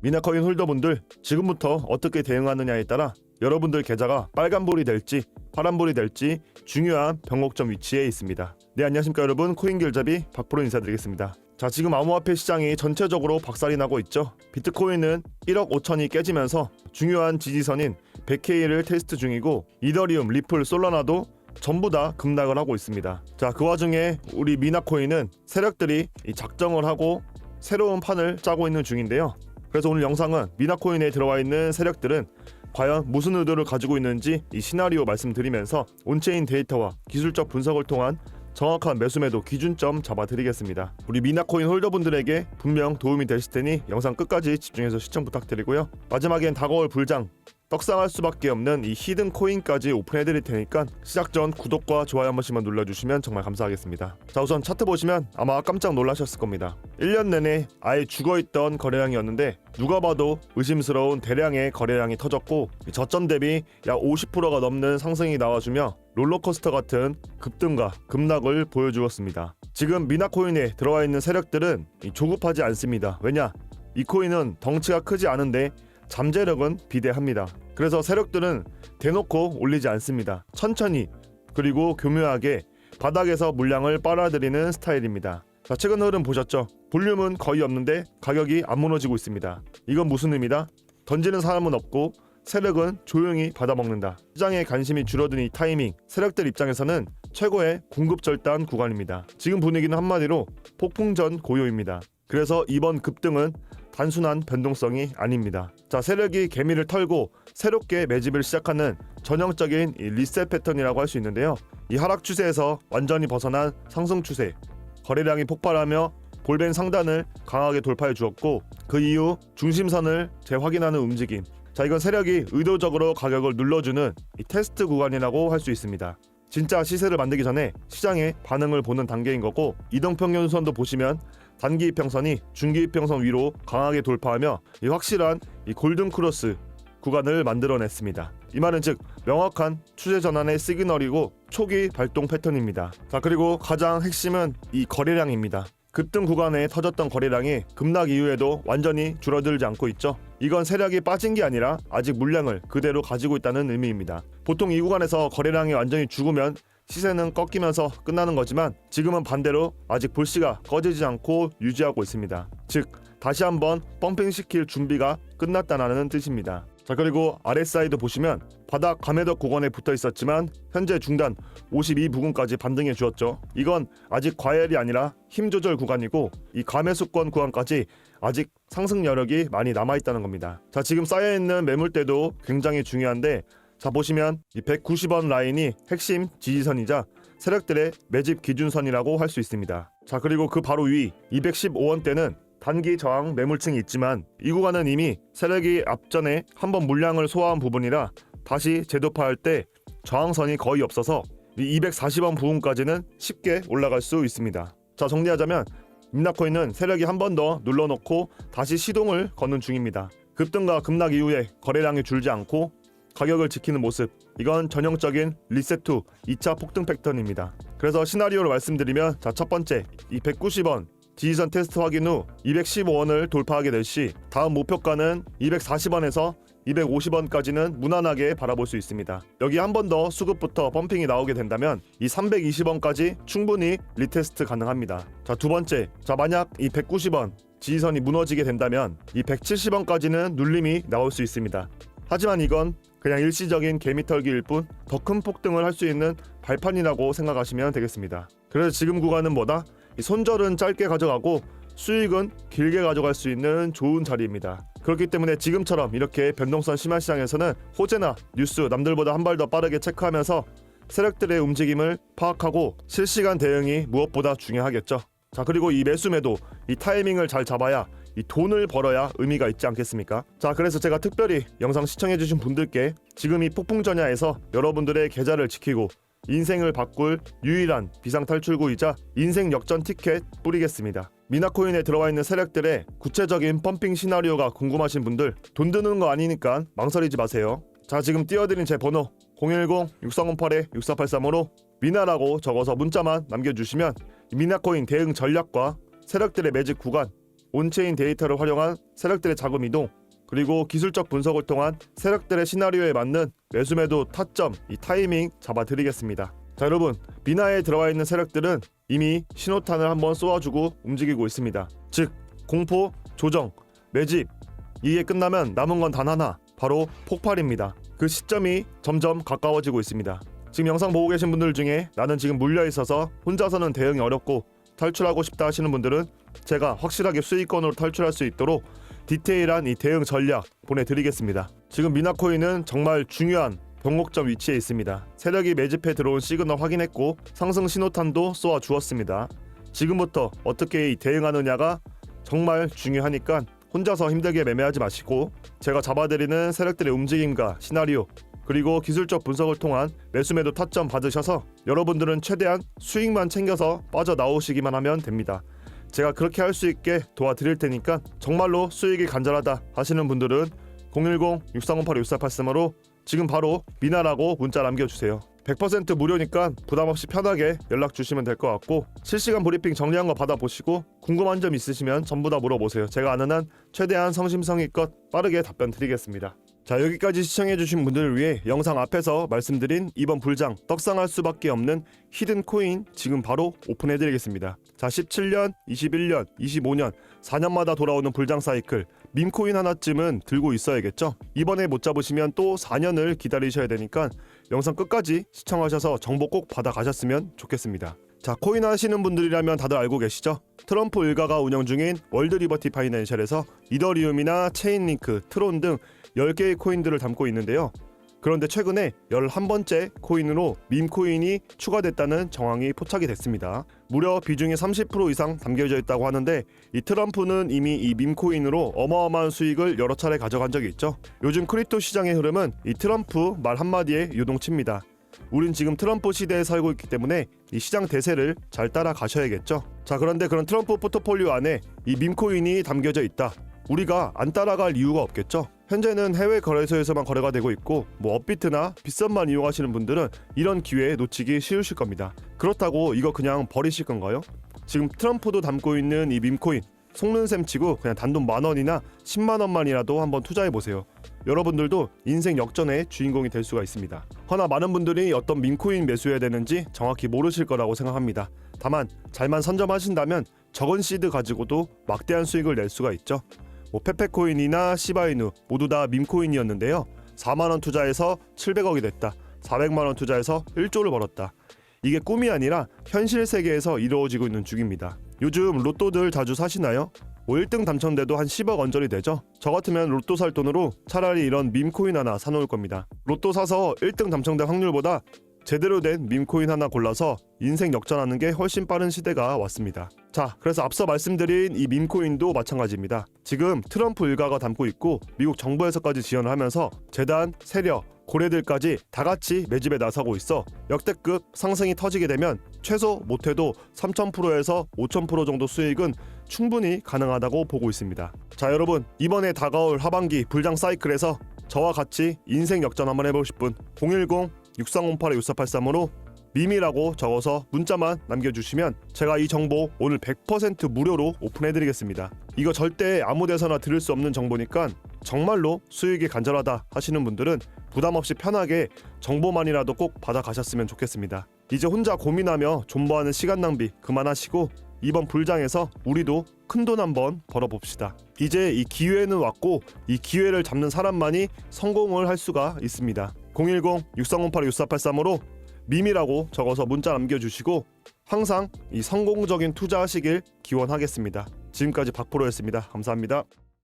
미나코인 홀더분들 지금부터 어떻게 대응하느냐에 따라 여러분들 계좌가 빨간불이 될지 파란불이 될지 중요한 변곡점 위치에 있습니다. 네 안녕하십니까 여러분 코인 결잡이 박프로 인사드리겠습니다. 자 지금 암호화폐 시장이 전체적으로 박살이 나고 있죠. 비트코인은 1억 5천이 깨지면서 중요한 지지선인 100K를 테스트 중이고 이더리움, 리플, 솔라나도 전부 다 급락을 하고 있습니다. 자, 그 와중에 우리 미나코인은 세력들이 이 작정을 하고 새로운 판을 짜고 있는 중인데요. 그래서 오늘 영상은 미나코인에 들어와 있는 세력들은 과연 무슨 의도를 가지고 있는지 이 시나리오 말씀드리면서 온체인 데이터와 기술적 분석을 통한 정확한 매수 매도 기준점 잡아드리겠습니다. 우리 미나코인 홀더분들에게 분명 도움이 되실 테니 영상 끝까지 집중해서 시청 부탁드리고요. 마지막엔 다가올 불장 떡상할 수밖에 없는 이 히든 코인까지 오픈해드릴 테니까 시작 전 구독과 좋아요 한 번씩만 눌러주시면 정말 감사하겠습니다. 자 우선 차트 보시면 아마 깜짝 놀라셨을 겁니다. 1년 내내 아예 죽어있던 거래량이었는데 누가 봐도 의심스러운 대량의 거래량이 터졌고 이 저점 대비 약 50%가 넘는 상승이 나와주며 롤러코스터 같은 급등과 급락을 보여주었습니다. 지금 미나코인에 들어와 있는 세력들은 이 조급하지 않습니다. 왜냐? 이 코인은 덩치가 크지 않은데 잠재력은 비대합니다. 그래서 세력들은 대놓고 올리지 않습니다. 천천히 그리고 교묘하게 바닥에서 물량을 빨아들이는 스타일입니다. 자, 최근 흐름 보셨죠? 볼륨은 거의 없는데 가격이 안 무너지고 있습니다. 이건 무슨 의미다? 던지는 사람은 없고 세력은 조용히 받아먹는다. 시장의 관심이 줄어든 이 타이밍, 세력들 입장에서는 최고의 공급 절단 구간입니다. 지금 분위기는 한마디로 폭풍전 고요입니다. 그래서 이번 급등은 단순한 변동성이 아닙니다. 자, 세력이 개미를 털고 새롭게 매집을 시작하는 전형적인 이 리셋 패턴이라고 할 수 있는데요. 이 하락 추세에서 완전히 벗어난 상승 추세, 거래량이 폭발하며 볼벤 상단을 강하게 돌파해 주었고 그 이후 중심선을 재확인하는 움직임. 자, 이건 세력이 의도적으로 가격을 눌러주는 이 테스트 구간이라고 할 수 있습니다. 진짜 시세를 만들기 전에 시장의 반응을 보는 단계인 거고 이동평균선도 보시면 단기 이평선이 중기 이평선 위로 강하게 돌파하며 이 확실한 이 골든 크로스 구간을 만들어냈습니다. 이 말은 즉 명확한 추세 전환의 시그널이고 초기 발동 패턴입니다. 자 그리고 가장 핵심은 이 거래량입니다. 급등 구간에 터졌던 거래량이 급락 이후에도 완전히 줄어들지 않고 있죠. 이건 세력이 빠진 게 아니라 아직 물량을 그대로 가지고 있다는 의미입니다. 보통 이 구간에서 거래량이 완전히 죽으면 시세는 꺾이면서 끝나는 거지만 지금은 반대로 아직 불씨가 꺼지지 않고 유지하고 있습니다. 즉 다시 한번 펌핑시킬 준비가 끝났다는 뜻입니다. 자 그리고 아랫사이드 보시면 바닥 감해덕 구간에 붙어 있었지만 현재 중단 52 부근까지 반등해 주었죠. 이건 아직 과열이 아니라 힘 조절 구간이고 이 감해수권 구간까지 아직 상승 여력이 많이 남아 있다는 겁니다. 자 지금 쌓여 있는 매물대도 굉장히 중요한데 자 보시면 이 190원 라인이 핵심 지지선이자 세력들의 매집 기준선이라고 할 수 있습니다. 자 그리고 그 바로 위 215원대는 단기 저항 매물층이 있지만 이 구간은 이미 세력이 앞전에 한번 물량을 소화한 부분이라 다시 재도파할 때 저항선이 거의 없어서 이 240원 부분까지는 쉽게 올라갈 수 있습니다. 자 정리하자면 임나코인은 세력이 한 번 더 눌러놓고 다시 시동을 거는 중입니다. 급등과 급락 이후에 거래량이 줄지 않고 가격을 지키는 모습 이건 전형적인 리셋2 2차 폭등 패턴입니다. 그래서 시나리오를 말씀드리면 자 첫 번째 이 190원 지지선 테스트 확인 후 215원을 돌파하게 될 시 다음 목표가는 240원에서 250원까지는 무난하게 바라볼 수 있습니다. 여기 한 번 더 수급부터 펌핑이 나오게 된다면 이 320원까지 충분히 리테스트 가능합니다. 자, 두 번째. 자, 만약 이 190원 지지선이 무너지게 된다면 이 170원까지는 눌림이 나올 수 있습니다. 하지만 이건 그냥 일시적인 개미털기일 뿐 더 큰 폭등을 할 수 있는 발판이라고 생각하시면 되겠습니다. 그래서 지금 구간은 뭐다? 이 손절은 짧게 가져가고 수익은 길게 가져갈 수 있는 좋은 자리입니다. 그렇기 때문에 지금처럼 이렇게 변동성 심한 시장에서는 호재나 뉴스 남들보다 한 발 더 빠르게 체크하면서 세력들의 움직임을 파악하고 실시간 대응이 무엇보다 중요하겠죠. 자 그리고 이 매수 매도 이 타이밍을 잘 잡아야 이 돈을 벌어야 의미가 있지 않겠습니까? 자 그래서 제가 특별히 영상 시청해주신 분들께 지금 이 폭풍 전야에서 여러분들의 계좌를 지키고 인생을 바꿀 유일한 비상 탈출구이자 인생 역전 티켓 뿌리겠습니다. 미나코인에 들어와 있는 세력들의 구체적인 펌핑 시나리오가 궁금하신 분들 돈 드는 거 아니니까 망설이지 마세요. 자 지금 띄워드린 제 번호 010-6308-6483으로 미나라고 적어서 문자만 남겨주시면 미나코인 대응 전략과 세력들의 매직 구간 온체인 데이터를 활용한 세력들의 자금 이동 그리고 기술적 분석을 통한 세력들의 시나리오에 맞는 매수 매도 타점, 이 타이밍 잡아드리겠습니다. 자 여러분 미나에 들어와 있는 세력들은 이미 신호탄을 한번 쏘아주고 움직이고 있습니다. 즉 공포, 조정, 매집 이게 끝나면 남은 건 단 하나 바로 폭발입니다. 그 시점이 점점 가까워지고 있습니다. 지금 영상 보고 계신 분들 중에 나는 지금 물려 있어서 혼자서는 대응이 어렵고 탈출하고 싶다 하시는 분들은 제가 확실하게 수익권으로 탈출할 수 있도록 디테일한 이 대응 전략 보내드리겠습니다. 지금 미나코인은 정말 중요한 병목점 위치에 있습니다. 세력이 매집해 들어온 시그널 확인했고 상승 신호탄도 쏘아 주었습니다. 지금부터 어떻게 이 대응하느냐가 정말 중요하니까 혼자서 힘들게 매매하지 마시고 제가 잡아드리는 세력들의 움직임과 시나리오 그리고 기술적 분석을 통한 매수매도 타점 받으셔서 여러분들은 최대한 수익만 챙겨서 빠져나오시기만 하면 됩니다. 제가 그렇게 할 수 있게 도와드릴 테니까 정말로 수익이 간절하다 하시는 분들은 010-6308-6483으로 지금 바로 미나라고 문자 남겨주세요. 100% 무료니까 부담 없이 편하게 연락 주시면 될 것 같고 실시간 브리핑 정리한 거 받아보시고 궁금한 점 있으시면 전부 다 물어보세요. 제가 아는 한 최대한 성심성의껏 빠르게 답변 드리겠습니다. 자 여기까지 시청해주신 분들을 위해 영상 앞에서 말씀드린 이번 불장 떡상할 수밖에 없는 히든 코인 지금 바로 오픈해드리겠습니다. 자 17년, 21년, 25년 4년마다 돌아오는 불장 사이클 밈코인 하나쯤은 들고 있어야겠죠. 이번에 못 잡으시면 또 4년을 기다리셔야 되니까 영상 끝까지 시청하셔서 정보 꼭 받아가셨으면 좋겠습니다. 자 코인 하시는 분들이라면 다들 알고 계시죠? 트럼프 일가가 운영 중인 월드 리버티 파이낸셜에서 이더리움이나 체인링크, 트론 등 10개의 코인들을 담고 있는데요. 그런데 최근에 11번째 코인으로 밈코인이 추가됐다는 정황이 포착이 됐습니다. 무려 비중이 30% 이상 담겨져 있다고 하는데 이 트럼프는 이미 이 밈코인으로 어마어마한 수익을 여러 차례 가져간 적이 있죠. 요즘 크립토 시장의 흐름은 이 트럼프 말 한마디에 요동칩니다. 우린 지금 트럼프 시대에 살고 있기 때문에 이 시장 대세를 잘 따라가셔야겠죠. 자 그런데 그런 트럼프 포트폴리오 안에 이 밈코인이 담겨져 있다. 우리가 안 따라갈 이유가 없겠죠. 현재는 해외 거래소에서만 거래가 되고 있고 뭐 업비트나 빗썸만 이용하시는 분들은 이런 기회에 놓치기 쉬우실 겁니다. 그렇다고 이거 그냥 버리실 건가요? 지금 트럼프도 담고 있는 이 밈코인 속는 셈 치고 그냥 단돈 만 원이나 10만 원만이라도 한번 투자해 보세요. 여러분들도 인생 역전의 주인공이 될 수가 있습니다. 허나 많은 분들이 어떤 밈코인 매수해야 되는지 정확히 모르실 거라고 생각합니다. 다만 잘만 선점하신다면 적은 시드 가지고도 막대한 수익을 낼 수가 있죠. 뭐 페페코인이나 시바이누 모두 다 밈코인이었는데요. 4만 원 투자해서 700억이 됐다. 400만 원 투자해서 1조를 벌었다. 이게 꿈이 아니라 현실 세계에서 이루어지고 있는 중입니다. 요즘 로또들 자주 사시나요? 뭐 1등 당첨돼도 한 10억 언저리 되죠? 저 같으면 로또 살 돈으로 차라리 이런 밈코인 하나 사놓을 겁니다. 로또 사서 1등 당첨될 확률보다 제대로 된 밈코인 하나 골라서 인생 역전하는 게 훨씬 빠른 시대가 왔습니다. 자, 그래서 앞서 말씀드린 이 밈코인도 마찬가지입니다. 지금 트럼프 일가가 담고 있고 미국 정부에서까지 지원을 하면서 재단, 세력, 고래들까지 다 같이 매집에 나서고 있어 역대급 상승이 터지게 되면 최소 못해도 3,000%에서 5,000% 정도 수익은 충분히 가능하다고 보고 있습니다. 자, 여러분 이번에 다가올 하반기 불장 사이클에서 저와 같이 인생 역전 한번 해보실 분 010 6308-6483으로 밈이라고 적어서 문자만 남겨주시면 제가 이 정보 오늘 100% 무료로 오픈해드리겠습니다. 이거 절대 아무 데서나 들을 수 없는 정보니까 정말로 수익이 간절하다 하시는 분들은 부담 없이 편하게 정보만이라도 꼭 받아 가셨으면 좋겠습니다. 이제 혼자 고민하며 존버하는 시간 낭비 그만하시고 이번 불장에서 우리도 큰 돈 한번 벌어봅시다. 이제 이 기회는 왔고 이 기회를 잡는 사람만이 성공을 할 수가 있습니다. 010-6308-6483으로 밈이라고 적어서 문자 남겨주시고 항상 이 성공적인 투자하시길 기원하겠습니다. 지금까지 박프로였습니다. 감사합니다.